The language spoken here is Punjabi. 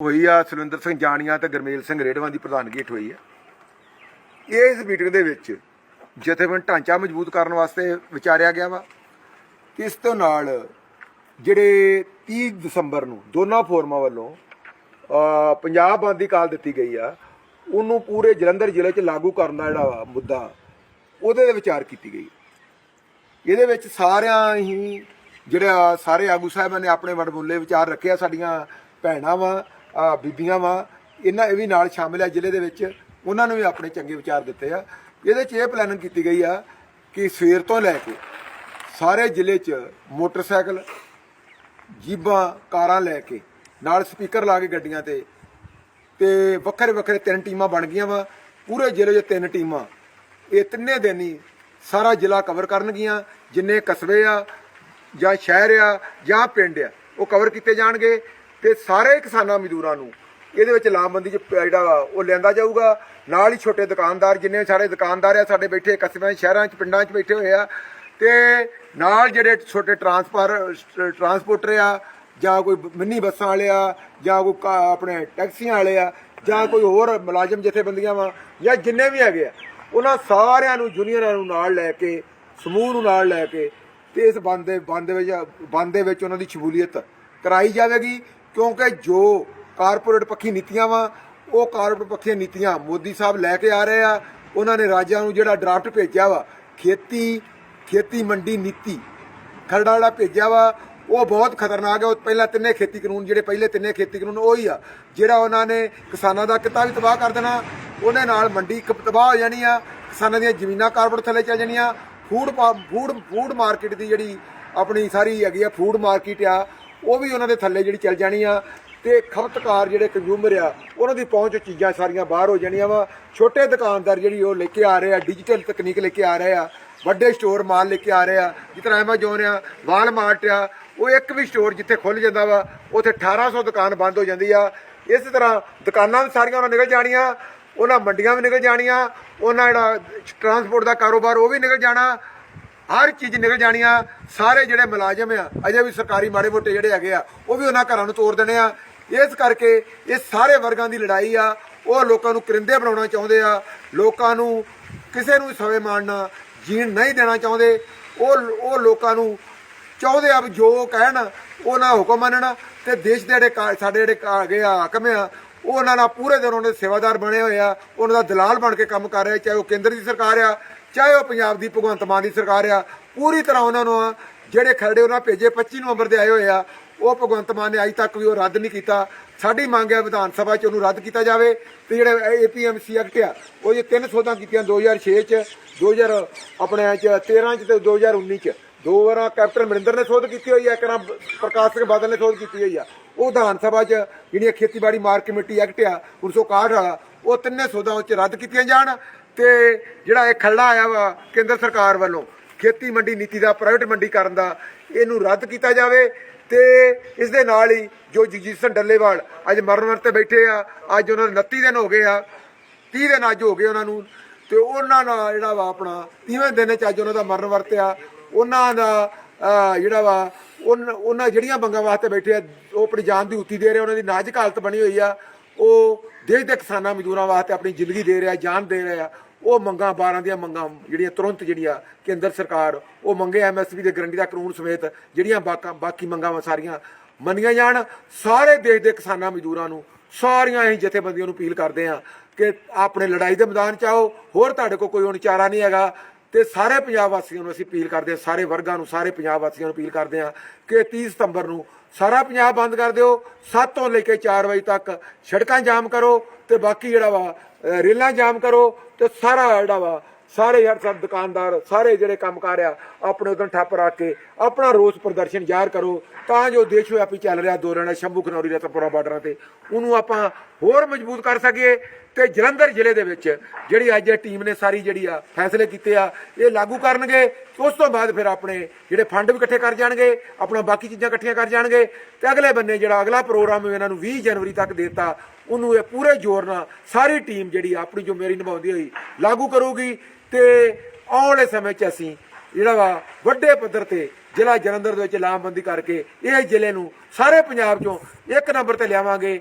ਹੋਈ ਆ, ਸੁਰਿੰਦਰ ਸਿੰਘ ਜਾਣੀਆਂ ਤੇ ਗਰਮੇਲ ਸਿੰਘ ਰੇਡਵਾਂ ਦੀ ਪ੍ਰਧਾਨਗੀ ਹੇਠ ਹੋਈ ਆ। ਇਸ ਮੀਟਿੰਗ ਦੇ ਵਿੱਚ ਜਥੇਬੰਦ ਢਾਂਚਾ ਮਜ਼ਬੂਤ ਕਰਨ ਵਾਸਤੇ ਵਿਚਾਰਿਆ ਗਿਆ ਵਾ। ਇਸ ਤੋਂ ਨਾਲ ਜਿਹੜੇ 30 ਦਸੰਬਰ ਨੂੰ ਦੋਨਾਂ ਫੋਰਮਾਂ ਵੱਲੋਂ ਪੰਜਾਬ ਬੰਦ ਦੀ ਕਾਲ ਦਿੱਤੀ ਗਈ ਆ, ਉਹਨੂੰ ਪੂਰੇ ਜਲੰਧਰ ਜ਼ਿਲ੍ਹੇ 'ਚ ਲਾਗੂ ਕਰਨ ਦਾ ਜਿਹੜਾ ਵਾ ਮੁੱਦਾ, ਉਹਦੇ ਤੇ ਵਿਚਾਰ ਕੀਤੀ ਗਈ। ਇਹਦੇ ਵਿੱਚ ਸਾਰਿਆਂ ਹੀ ਜਿਹੜਾ ਸਾਰੇ ਆਗੂ ਸਾਹਿਬਾਂ ਨੇ ਆਪਣੇ ਵਡਮੁੱਲੇ ਵਿਚਾਰ ਰੱਖਿਆ, ਸਾਡੀਆਂ ਭੈਣਾਂ ਵਾ। ਬੀਬੀਆਂ ਵਾ, ਇਹਨਾਂ ਇਹ ਵੀ ਨਾਲ ਸ਼ਾਮਿਲ ਆ ਜ਼ਿਲ੍ਹੇ ਦੇ ਵਿੱਚ, ਉਹਨਾਂ ਨੂੰ ਵੀ ਆਪਣੇ ਚੰਗੇ ਵਿਚਾਰ ਦਿੱਤੇ ਆ। ਇਹਦੇ 'ਚ ਇਹ ਪਲੈਨਿੰਗ ਕੀਤੀ ਗਈ ਆ ਕਿ ਸਵੇਰ ਤੋਂ ਲੈ ਕੇ ਸਾਰੇ ਜ਼ਿਲ੍ਹੇ 'ਚ ਮੋਟਰਸਾਈਕਲ, ਜੀਬਾਂ, ਕਾਰਾਂ ਲੈ ਕੇ, ਨਾਲ ਸਪੀਕਰ ਲਾ ਕੇ ਗੱਡੀਆਂ ਤੇ ਤੇ ਵੱਖਰੇ ਵੱਖਰੇ ਤਿੰਨ ਟੀਮਾਂ ਬਣ ਗਈਆਂ ਵਾ। ਪੂਰੇ ਜ਼ਿਲ੍ਹੇ 'ਚ ਤਿੰਨ ਟੀਮਾਂ। ਇਹ ਤਿੰਨੇ ਦਿਨ ਹੀ ਸਾਰਾ ਜ਼ਿਲ੍ਹਾ ਕਵਰ ਕਰਨਗੀਆਂ, ਜਿੰਨੇ ਕਸਬੇ ਆ ਜਾਂ ਸ਼ਹਿਰ ਆ ਜਾਂ ਪਿੰਡ ਆ, ਉਹ ਕਵਰ ਕੀਤੇ ਜਾਣਗੇ। ਤੇ ਸਾਰੇ ਕਿਸਾਨਾਂ ਮਜ਼ਦੂਰਾਂ ਨੂੰ ਇਹਦੇ ਵਿੱਚ ਲਾਮਬੰਦੀ 'ਚ ਪ- ਜਿਹੜਾ ਵਾ ਉਹ ਲੈਂਦਾ ਜਾਊਗਾ। ਨਾਲ ਹੀ ਛੋਟੇ ਦੁਕਾਨਦਾਰ ਜਿੰਨੇ ਸਾਰੇ ਦੁਕਾਨਦਾਰ ਆ ਸਾਡੇ ਬੈਠੇ ਕਸਬਿਆਂ 'ਚ, ਸ਼ਹਿਰਾਂ 'ਚ ਪਿੰਡਾਂ 'ਚ ਬੈਠੇ ਹੋਏ ਆ। ਤੇ ਨਾਲ ਜਿਹੜੇ ਛੋਟੇ ਟਰਾਂਸਪਰ ਟਰਾਂਸਪੋਰਟਰ ਆ ਜਾਂ ਕੋਈ ਮਿੰਨੀ ਬੱਸਾਂ ਵਾਲੇ ਆ ਜਾਂ ਕੋਈ ਕਾ- ਆਪਣੇ ਟੈਕਸੀਆਂ ਵਾਲੇ ਆ ਜਾਂ ਕੋਈ ਹੋਰ ਮੁਲਾਜ਼ਮ ਜਥੇਬੰਦੀਆਂ ਵਾ ਜਾਂ ਜਿੰਨੇ ਵੀ ਹੈਗੇ ਆ ਉਹਨਾਂ ਸਾਰਿਆਂ ਨੂੰ ਯੂਨੀਅਨਾਂ ਨੂੰ ਨਾਲ ਲੈ ਕੇ ਸਮੂਹ ਨੂੰ ਨਾਲ ਲੈ ਕੇ ਤੇ ਇਸ ਬੰਦ ਦੇ ਬੰਦ ਵਿੱਚ ਬੰਦ ਦੇ ਵਿੱਚ ਉਹਨਾਂ ਦੀ ਸ਼ਮੂਲੀਅਤ ਕਰਾਈ ਜਾਵੇਗੀ। ਕਿਉਂਕਿ ਜੋ ਕਾਰਪੋਰੇਟ ਪੱਖੀ ਨੀਤੀਆਂ ਵਾ, ਉਹ ਕਾਰਪੋਰੇਟ ਪੱਖੀ ਨੀਤੀਆਂ ਮੋਦੀ ਸਾਹਿਬ ਲੈ ਕੇ ਆ ਰਹੇ ਆ, ਉਹਨਾਂ ਨੇ ਰਾਜਾਂ ਨੂੰ ਜਿਹੜਾ ਡਰਾਫਟ ਭੇਜਿਆ ਵਾ, ਖੇਤੀ ਖੇਤੀ ਮੰਡੀ ਨੀਤੀ, ਖਰੜਾ ਜਿਹੜਾ ਭੇਜਿਆ ਵਾ, ਉਹ ਬਹੁਤ ਖਤਰਨਾਕ ਹੈ, ਉਹ ਪਹਿਲਾਂ ਤਿੰਨੇ ਖੇਤੀ ਕਾਨੂੰਨ, ਜਿਹੜੇ ਪਹਿਲੇ ਤਿੰਨੇ ਖੇਤੀ ਕਾਨੂੰਨ ਉਹੀ ਆ, ਜਿਹੜਾ ਉਹਨਾਂ ਨੇ ਕਿਸਾਨਾਂ ਦਾ ਕਿੱਤਾ ਵੀ ਤਬਾਹ ਕਰ ਦੇਣਾ, ਉਹਦੇ ਨਾਲ ਮੰਡੀ ਤਬਾਹ ਹੋ ਜਾਣੀ ਆ, ਕਿਸਾਨਾਂ ਦੀਆਂ ਜ਼ਮੀਨਾਂ ਕਾਰਪੋਰੇਟ ਥੱਲੇ ਚੱਲ ਜਾਣੀਆਂ, ਫੂਡ ਪਾ- ਫੂਡ ਫੂਡ ਮਾਰਕੀਟ ਦੀ ਜਿਹੜੀ ਆਪਣੀ ਸਾਰੀ ਹੈਗੀ ਆ, ਫੂਡ ਮਾਰਕੀਟ ਆ ਉਹ ਵੀ ਉਹਨਾਂ ਦੇ ਥੱਲੇ ਜਿਹੜੀ ਚੱਲ ਜਾਣੀ ਆ ਤੇ ਖਪਤਕਾਰ ਜਿਹੜੇ ਕੰਜ਼ੂਮਰ ਆ, ਉਹਨਾਂ ਦੀ ਪਹੁੰਚ ਚੀਜ਼ਾਂ ਸਾਰੀਆਂ ਬਾਹਰ ਹੋ ਜਾਣੀਆਂ ਵਾ। ਛੋਟੇ ਦੁਕਾਨਦਾਰ ਜਿਹੜੀ ਉਹ ਲੈ ਕੇ ਆ ਰਹੇ ਆ ਡਿਜੀਟਲ ਤਕਨੀਕ ਲੈ ਕੇ ਆ ਰਹੇ ਆ, ਵੱਡੇ ਸਟੋਰ ਮਾਲ ਲੈ ਕੇ ਆ ਰਹੇ ਆ ਜਿਸ ਤਰ੍ਹਾਂ ਐਮਾਜ਼ੋਨ ਆ ਵਾਲਮਾਰਟ ਆ, ਉਹ ਇੱਕ ਵੀ ਸਟੋਰ ਜਿੱਥੇ ਖੁੱਲ ਜਾਂਦਾ ਵਾ, ਉੱਥੇ 1800 ਦੁਕਾਨ ਬੰਦ ਹੋ ਜਾਂਦੀ ਆ। ਇਸ ਤਰ੍ਹਾਂ ਦੁਕਾਨਾਂ ਵੀ ਸਾਰੀਆਂ ਉਹਨਾਂ ਨਿਕਲ ਜਾਣੀਆਂ, ਉਹਨਾਂ ਮੰਡੀਆਂ ਵੀ ਨਿਕਲ ਜਾਣੀਆਂ, ਉਹਨਾਂ ਜਿਹੜਾ ਟਰਾਂਸਪੋਰਟ ਦਾ ਕਾਰੋਬਾਰ ਉਹ ਵੀ ਨਿਕਲ ਜਾਣਾ ਹਰ ਚੀਜ਼ ਨਿਕਲ ਜਾਣੀ ਆ, ਸਾਰੇ ਜਿਹੜੇ ਮੁਲਾਜ਼ਮ ਆ, ਅਜੇ ਵੀ ਸਰਕਾਰੀ ਮਾੜੇ ਮੋਟੇ ਜਿਹੜੇ ਹੈਗੇ ਆ, ਉਹ ਵੀ ਉਹਨਾਂ ਘਰਾਂ ਨੂੰ ਤੋੜ ਦੇਣੇ ਆ। ਇਸ ਕਰਕੇ ਇਹ ਸਾਰੇ ਵਰਗਾਂ ਦੀ ਲੜਾਈ ਆ, ਉਹ ਲੋਕਾਂ ਨੂੰ ਕਰਿੰਦੇ ਬਣਾਉਣਾ ਚਾਹੁੰਦੇ ਆ, ਲੋਕਾਂ ਨੂੰ ਕਿਸੇ ਨੂੰ ਸਵੇ ਮਾਣਨਾ ਜੀਣ ਨਹੀਂ ਦੇਣਾ ਚਾਹੁੰਦੇ, ਉਹ ਉਹ ਲੋਕਾਂ ਨੂੰ ਚਾਹੁੰਦੇ ਆ ਵੀ ਜੋ ਉਹ ਕਹਿਣ ਉਹਨਾਂ ਹੁਕਮ ਮੰਨਣਾ, ਤੇ ਦੇਸ਼ ਦੇ ਜਿਹੜੇ ਕਾ- ਸਾਡੇ ਜਿਹੜੇ ਕਾ- ਹੈਗੇ ਆ, ਹਾਕਮ ਆ ਉਹ ਉਹਨਾਂ ਨਾਲ ਪੂਰੇ ਦਿਨ ਉਹਨਾਂ ਦੇ ਸੇਵਾਦਾਰ ਬਣੇ ਹੋਏ ਆ, ਉਹਨਾਂ ਦਾ ਦਲਾਲ ਬਣ ਕੇ ਕੰਮ ਕਰ ਰਹੇ, ਚਾਹੇ ਉਹ ਕੇਂਦਰ ਦੀ ਸਰਕਾਰ ਆ, ਚਾਹੇ ਉਹ ਪੰਜਾਬ ਦੀ ਭਗਵੰਤ ਮਾਨ ਦੀ ਸਰਕਾਰ ਆ, ਪੂਰੀ ਤਰ੍ਹਾਂ ਉਹਨਾਂ ਨੂੰ ਜਿਹੜੇ ਖਰੜੇ ਉਹਨਾਂ ਭੇਜੇ 25 ਨਵੰਬਰ ਦੇ ਆਏ ਹੋਏ ਆ, ਉਹ ਭਗਵੰਤ ਮਾਨ ਨੇ ਅਜੇ ਤੱਕ ਵੀ ਉਹ ਰੱਦ ਨਹੀਂ ਕੀਤਾ। ਸਾਡੀ ਮੰਗ ਹੈ ਵਿਧਾਨ ਸਭਾ 'ਚ ਉਹਨੂੰ ਰੱਦ ਕੀਤਾ ਜਾਵੇ ਤੇ ਜਿਹੜੇ ਏਪੀਐਮਸੀ ਐਕਟ ਆ, ਉਹ ਇਹ ਤਿੰਨ ਸੋਧਾਂ ਕੀਤੀਆਂ 2006 'ਚ 2000 ਆਪਣੇ 'ਚ 13 'ਚ ਤੇ 2019 'ਚ। ਦੋ ਵਾਰਾਂ ਕੈਪਟਨ ਅਮਰਿੰਦਰ ਨੇ ਸੋਧ ਕੀਤੀ ਹੋਈ ਆ, ਇੱਕ ਵਾਰ ਪ੍ਰਕਾਸ਼ ਸਿੰਘ ਬਾਦਲ ਨੇ ਸੋਧ ਕੀਤੀ ਹੋਈ ਆ। ਉਹ ਵਿਧਾਨ ਸਭਾ 'ਚ ਜਿਹੜੀਆਂ ਖੇਤੀਬਾੜੀ ਮਾਰ ਕਮੇਟੀ ਐਕਟ ਆ 1961 ਵਾਲਾ, ਉਹ ਤਿੰਨੇ ਸੋਧਾਂ ਉੱਚ ਰੱਦ ਕੀਤੀਆਂ ਜਾਣ ਤੇ ਜਿਹੜਾ ਇਹ ਖੱਲਾ ਆਇਆ ਵਾ ਕੇਂਦਰ ਸਰਕਾਰ ਵੱਲੋਂ, ਖੇਤੀ ਮੰਡੀ ਨੀਤੀ ਦਾ ਪ੍ਰਾਈਵੇਟ ਮੰਡੀ ਕਰਨ ਦਾ, ਇਹਨੂੰ ਰੱਦ ਕੀਤਾ ਜਾਵੇ ਤੇ ਇਸ ਦੇ ਨਾਲ ਹੀ ਜੋ ਜਗਜੀਤ ਸਿੰਘ ਡੱਲੇਵਾਲ ਅੱਜ ਮਰਨ ਵਰਤ ਤੇ ਬੈਠੇ ਆ, ਅੱਜ ਉਹਨਾਂ ਨੂੰ 29 ਦਿਨ ਹੋ ਗਏ ਆ 30 ਦਿਨ ਅੱਜ ਹੋ ਗਏ ਉਹਨਾਂ ਨੂੰ, ਤੇ ਉਹਨਾਂ ਨਾਲ ਜਿਹੜਾ ਵਾ ਆਪਣਾ 30ਵੇਂ ਦਿਨ ਚ ਅੱਜ ਉਹਨਾਂ ਦਾ ਮਰਨ ਵਰਤਿਆ, ਉਹਨਾਂ ਦਾ ਜਿਹੜਾ ਵਾ ਉਹਨਾਂ ਉਹਨਾਂ ਜਿਹੜੀਆਂ ਮੰਗਾਂ ਵਾਸਤੇ ਬੈਠੇ ਆ, ਉਹ ਆਪਣੀ ਜਾਨ ਦੀ ਉੱਤੀ ਦੇ ਰਹੇ ਉਹਨਾਂ ਦੀ ਨਾਜ਼ੁਕ ਹਾਲਤ ਬਣੀ ਹੋਈ ਆ। ਉਹ ਦੇਸ਼ ਦੇ ਕਿਸਾਨਾਂ ਮਜ਼ਦੂਰਾਂ ਵਾਸਤੇ ਆਪਣੀ ਜ਼ਿੰਦਗੀ ਦੇ ਰਿਹਾ ਜਾਨ ਦੇ ਰਿਹਾ ਉਹ ਮੰਗਾਂ 12 ਦੀਆਂ ਮੰਗਾਂ ਜਿਹੜੀਆਂ ਤੁਰੰਤ ਜਿਹੜੀਆਂ ਕੇਂਦਰ ਸਰਕਾਰ, ਉਹ ਮੰਗੇ ਐਮਐਸਪੀ ਦੇ ਗਰੰਟੀ ਦਾ ਕਾਨੂੰਨ ਸਮੇਤ ਜਿਹੜੀਆਂ ਬਾਕਾਂ, ਬਾਕੀ ਮੰਗਾਂ ਵਾ ਸਾਰੀਆਂ ਮੰਨੀਆਂ ਜਾਣ। ਸਾਰੇ ਦੇਸ਼ ਦੇ ਕਿਸਾਨਾਂ ਮਜ਼ਦੂਰਾਂ ਨੂੰ, ਸਾਰੀਆਂ ਅਸੀਂ ਜਥੇਬੰਦੀਆਂ ਨੂੰ ਅਪੀਲ ਕਰਦੇ ਆ ਕਿ ਆਪਣੇ ਲੜਾਈ ਦੇ ਮੈਦਾਨ ਚ ਆਓ। ਹੋਰ ਤੁਹਾਡੇ ਕੋਲ ਕੋਈ ਹੁਣ ਚਾਰਾ ਨਹੀਂ ਹੈਗਾ। ਤੇ ਸਾਰੇ ਪੰਜਾਬ ਵਾਸੀਆਂ ਨੂੰ ਅਸੀਂ ਅਪੀਲ ਕਰਦੇ ਹਾਂ, ਸਾਰੇ ਵਰਗਾਂ ਨੂੰ, ਸਾਰੇ ਪੰਜਾਬ ਵਾਸੀਆਂ ਨੂੰ ਅਪੀਲ ਕਰਦੇ ਹਾਂ ਕਿ 30 ਸਤੰਬਰ ਨੂੰ ਸਾਰਾ ਪੰਜਾਬ ਬੰਦ ਕਰ ਦਿਓ। 7 ਤੋਂ ਲੈ ਕੇ 4 ਵਜੇ ਤੱਕ ਸੜਕਾਂ ਜਾਮ ਕਰੋ ਤੇ ਬਾਕੀ ਜਿਹੜਾ ਵਾ ਰੇਲਾਂ ਜਾਮ ਕਰੋ ਤੇ ਸਾਰਾ ਜਿਹੜਾ ਵਾ ਸਾਰੇ ਯਾਰ ਸਭ ਦੁਕਾਨਦਾਰ, ਸਾਰੇ ਜਿਹੜੇ ਕੰਮਕਾਰ ਆ, ਆਪਣੇ ਉਦੋਂ ਠੱਪ ਰੱਖ ਕੇ ਆਪਣਾ ਰੋਸ ਪ੍ਰਦਰਸ਼ਨ ਜ਼ਾਹਰ ਕਰੋ। ਤਾਂ ਜੋ ਦੇਸ਼ ਵਿਆਪੀ ਚੱਲ ਰਿਹਾ ਦੋਰਾਣਾ ਸ਼ੰਭੂ ਖਨੌਰੀ ਰਤਨਪੁਰਾ ਬਾਰਡਰਾਂ ਤੇ। ਉਹਨੂੰ ਆਪਾਂ ਹੋਰ ਮਜ਼ਬੂਤ ਕਰ ਸਕੀਏ ਤੇ ਜਲੰਧਰ ਜ਼ਿਲ੍ਹੇ ਦੇ ਵਿੱਚ, ਜਿਹੜੀ ਅੱਜ ਇਹ ਟੀਮ ਨੇ ਸਾਰੀ ਜਿਹੜੀ ਆ, ਫੈਸਲੇ ਕੀਤੇ ਆ, ਇਹ ਲਾਗੂ ਕਰਨਗੇ। ਉਸ ਤੋਂ ਬਾਅਦ ਫਿਰ ਆਪਣੇ ਜਿਹੜੇ ਫੰਡ ਵੀ ਇਕੱਠੇ ਕਰ ਜਾਣਗੇ, ਆਪਣਾ ਬਾਕੀ ਚੀਜ਼ਾਂ ਇਕੱਠੀਆਂ ਕਰ ਜਾਣਗੇ। ਤੇ ਅਗਲੇ ਬੰਨੇ ਜਿਹੜਾ ਅਗਲਾ ਪ੍ਰੋਗਰਾਮ ਇਹਨਾਂ ਨੂੰ 20 ਜਨਵਰੀ ਤੱਕ ਦੇਤਾ ਉਹਨੂੰ ਇਹ ਪੂਰੇ ਜ਼ੋਰ ਨਾਲ ਸਾਰੀ ਟੀਮ ਜਿਹੜੀ ਆ ਆਪਣੀ ਜ਼ਿੰਮੇਵਾਰੀ ਨਿਭਾਉਂਦੀ ਹੋਈ ਲਾਗੂ ਕਰੂਗੀ ਤੇ ਆਉਣ ਵਾਲੇ ਸਮੇਂ 'ਚ ਅਸੀਂ ਜਿਹੜਾ ਵਾ ਵੱਡੇ ਪੱਧਰ ਤੇ ਜ਼ਿਲ੍ਹਾ ਜਲੰਧਰ ਦੇ ਵਿੱਚ ਲਾਮਬੰਦੀ ਕਰਕੇ ਇਹ ਜ਼ਿਲ੍ਹੇ ਨੂੰ ਸਾਰੇ ਪੰਜਾਬ 'ਚੋਂ ਇੱਕ ਨੰਬਰ ਤੇ ਲਿਆਵਾਂਗੇ।